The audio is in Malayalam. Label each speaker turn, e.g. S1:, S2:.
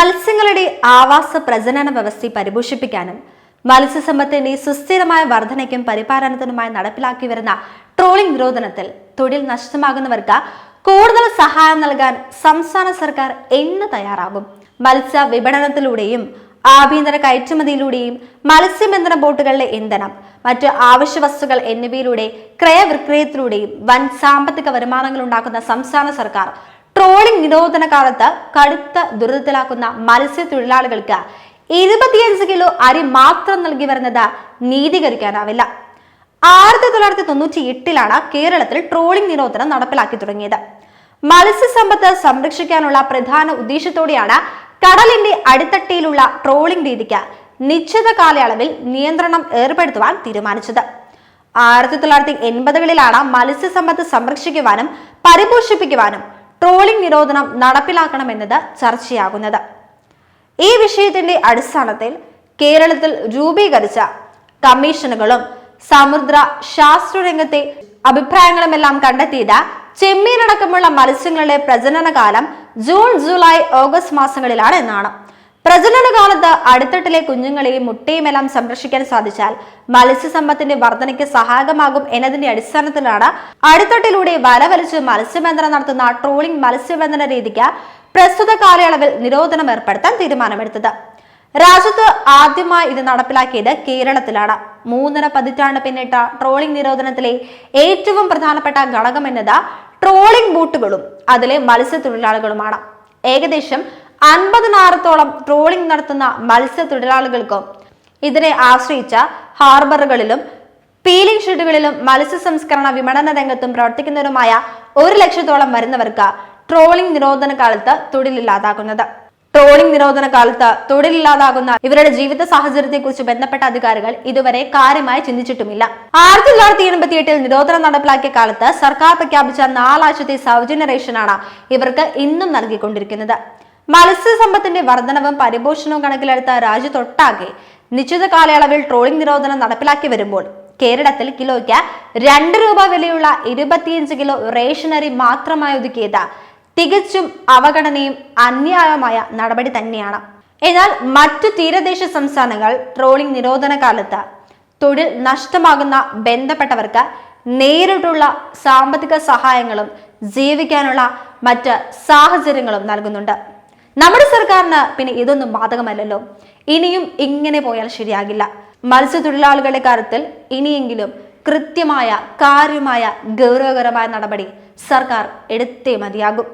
S1: മത്സ്യങ്ങളുടെ ആവാസ പ്രജനന വ്യവസ്ഥ പരിപോഷിപ്പിക്കാനും മത്സ്യസമ്പത്തിന്റെ സുസ്ഥിരമായ വർധനയ്ക്കും പരിപാലനത്തിനുമായി നടപ്പിലാക്കി വരുന്ന ട്രോളിംഗ് നിരോധനത്തിൽ തൊഴിൽ നഷ്ടമാകുന്നവർക്ക് കൂടുതൽ സഹായം നൽകാൻ സംസ്ഥാന സർക്കാർ എന്ന് തയ്യാറാകും. മത്സ്യ വിപണനത്തിലൂടെയും ആഭ്യന്തര കയറ്റുമതിയിലൂടെയും മത്സ്യബന്ധന ബോട്ടുകളിലെ ഇന്ധനം മറ്റ് ആവശ്യ വസ്തുക്കൾ എന്നിവയിലൂടെ ക്രയവിക്രയത്തിലൂടെയും വൻ സാമ്പത്തിക വരുമാനങ്ങൾ ഉണ്ടാക്കുന്ന സംസ്ഥാന സർക്കാർ ട്രോളിംഗ് നിരോധന കാലത്ത് കടുത്ത ദുരിതത്തിലാക്കുന്ന മത്സ്യത്തൊഴിലാളികൾക്ക് ഇരുപത്തിയഞ്ച് കിലോ അരി മാത്രം നൽകി വരുന്നത് നീതീകരിക്കാനാവില്ല. ആയിരത്തി തൊള്ളായിരത്തി തൊണ്ണൂറ്റി എട്ടിലാണ് കേരളത്തിൽ ട്രോളിംഗ് നിരോധനം നടപ്പിലാക്കി തുടങ്ങിയത്. മത്സ്യസമ്പത്ത് സംരക്ഷിക്കാനുള്ള പ്രധാന ഉദ്ദേശത്തോടെയാണ് കടലിന്റെ അടിത്തട്ടിയിലുള്ള ട്രോളിംഗ് രീതിക്ക് നിശ്ചിത കാലയളവിൽ നിയന്ത്രണം ഏർപ്പെടുത്തുവാൻ തീരുമാനിച്ചത്. ആയിരത്തി തൊള്ളായിരത്തി എൺപതുകളിലാണ് മത്സ്യസമ്പത്ത് സംരക്ഷിക്കുവാനും പരിപോഷിപ്പിക്കുവാനും ട്രോളിംഗ് നിരോധനം നടപ്പിലാക്കണമെന്നത് ചർച്ചയാകുന്നത്. ഈ വിഷയത്തിന്റെ അടിസ്ഥാനത്തിൽ കേരളത്തിൽ രൂപീകരിച്ച കമ്മീഷനുകളും സമുദ്ര ശാസ്ത്ര ശാസ്ത്രരംഗത്തെ അഭിപ്രായങ്ങളുമെല്ലാം കണ്ടെത്തിയത് ചെമ്മീനടക്കമുള്ള മത്സ്യങ്ങളുടെ പ്രജനന കാലം ജൂൺ ജൂലൈ ഓഗസ്റ്റ് മാസങ്ങളിലാണ് എന്നാണ്. പ്രജനന കാലത്ത് അടുത്തട്ടിലെ കുഞ്ഞുങ്ങളെയും മുട്ടയുമെല്ലാം സംരക്ഷിക്കാൻ സാധിച്ചാൽ മത്സ്യസമ്പത്തിന്റെ വർധനയ്ക്ക് സഹായകമാകും എന്നതിന്റെ അടിസ്ഥാനത്തിലാണ് അടുത്തട്ടിലൂടെ വല വലിച്ച് മത്സ്യബന്ധനം നടത്തുന്ന ട്രോളിംഗ് മത്സ്യബന്ധന രീതിക്ക് പ്രസ്തുത കാലയളവിൽ നിരോധനം ഏർപ്പെടുത്താൻ തീരുമാനമെടുത്തത്. രാജ്യത്ത് ആദ്യമായി ഇത് നടപ്പിലാക്കിയത് കേരളത്തിലാണ്. മൂന്നര പതിറ്റാണ്ട് പിന്നിട്ട ട്രോളിംഗ് നിരോധനത്തിലെ ഏറ്റവും പ്രധാനപ്പെട്ട ഘടകം എന്നത് ട്രോളിംഗ് ബോട്ടുകളും അതിലെ മത്സ്യത്തൊഴിലാളികളുമാണ്. ഏകദേശം അൻപതിനായിരത്തോളം ട്രോളിംഗ് നടത്തുന്ന മത്സ്യ മത്സ്യത്തൊഴിലാളികൾക്കും ഇതിനെ ആശ്രയിച്ച ഹാർബറുകളിലും പീലിംഗ് ഷെഡുകളിലും മത്സ്യ സംസ്കരണ വിപണന രംഗത്തും പ്രവർത്തിക്കുന്നവരുമായ ഒരു ലക്ഷത്തോളം വരുന്നവർക്ക് ട്രോളിംഗ് നിരോധന കാലത്ത് തൊഴിലില്ലാതാകുന്നത്. ട്രോളിംഗ് നിരോധന കാലത്ത് തൊഴിലില്ലാതാകുന്ന ഇവരുടെ ജീവിത സാഹചര്യത്തെക്കുറിച്ച് ബന്ധപ്പെട്ട അധികാരികൾ ഇതുവരെ കാര്യമായി ചിന്തിച്ചിട്ടുമില്ല. ആയിരത്തി തൊള്ളായിരത്തി എൺപത്തി എട്ടിൽ നിരോധനം നടപ്പിലാക്കിയ കാലത്ത് സർക്കാർ പ്രഖ്യാപിച്ച നാലാഴ്ചത്തെ സൗജന്യ റേഷനാണ് ഇവർക്ക് ഇന്നും നൽകിക്കൊണ്ടിരിക്കുന്നത്. മത്സ്യസമ്പത്തിന്റെ വർധനവും പരിപോഷണവും കണക്കിലെടുത്ത രാജ്യത്തൊട്ടാകെ നിശ്ചിത കാലയളവിൽ ട്രോളിംഗ് നിരോധനം നടപ്പിലാക്കി വരുമ്പോൾ കേരളത്തിൽ കിലോയ്ക്ക് രണ്ട് രൂപ വിലയുള്ള ഇരുപത്തിയഞ്ച് കിലോ റേഷനറി മാത്രമായി ഒതുക്കിയത് തികച്ചും അവഗണനയും അന്യായമായ നടപടി തന്നെയാണ്. എന്നാൽ മറ്റു തീരദേശ സംസ്ഥാനങ്ങൾ ട്രോളിംഗ് നിരോധന കാലത്ത് തൊഴിൽ നഷ്ടമാകുന്ന ബന്ധപ്പെട്ടവർക്ക് നേരിട്ടുള്ള സാമ്പത്തിക സഹായങ്ങളും ജീവിക്കാനുള്ള മറ്റ് സാഹചര്യങ്ങളും നൽകുന്നുണ്ട്. നമ്മുടെ സർക്കാരിന് പിന്നെ ഇതൊന്നും ബാധകമല്ലല്ലോ. ഇനിയും ഇങ്ങനെ പോയാൽ ശരിയാകില്ല. മത്സ്യത്തൊഴിലാളികളുടെ കാര്യത്തിൽ ഇനിയെങ്കിലും കൃത്യമായ കാര്യമായ ഗൗരവകരമായ നടപടി സർക്കാർ എടുത്തേ മതിയാകും.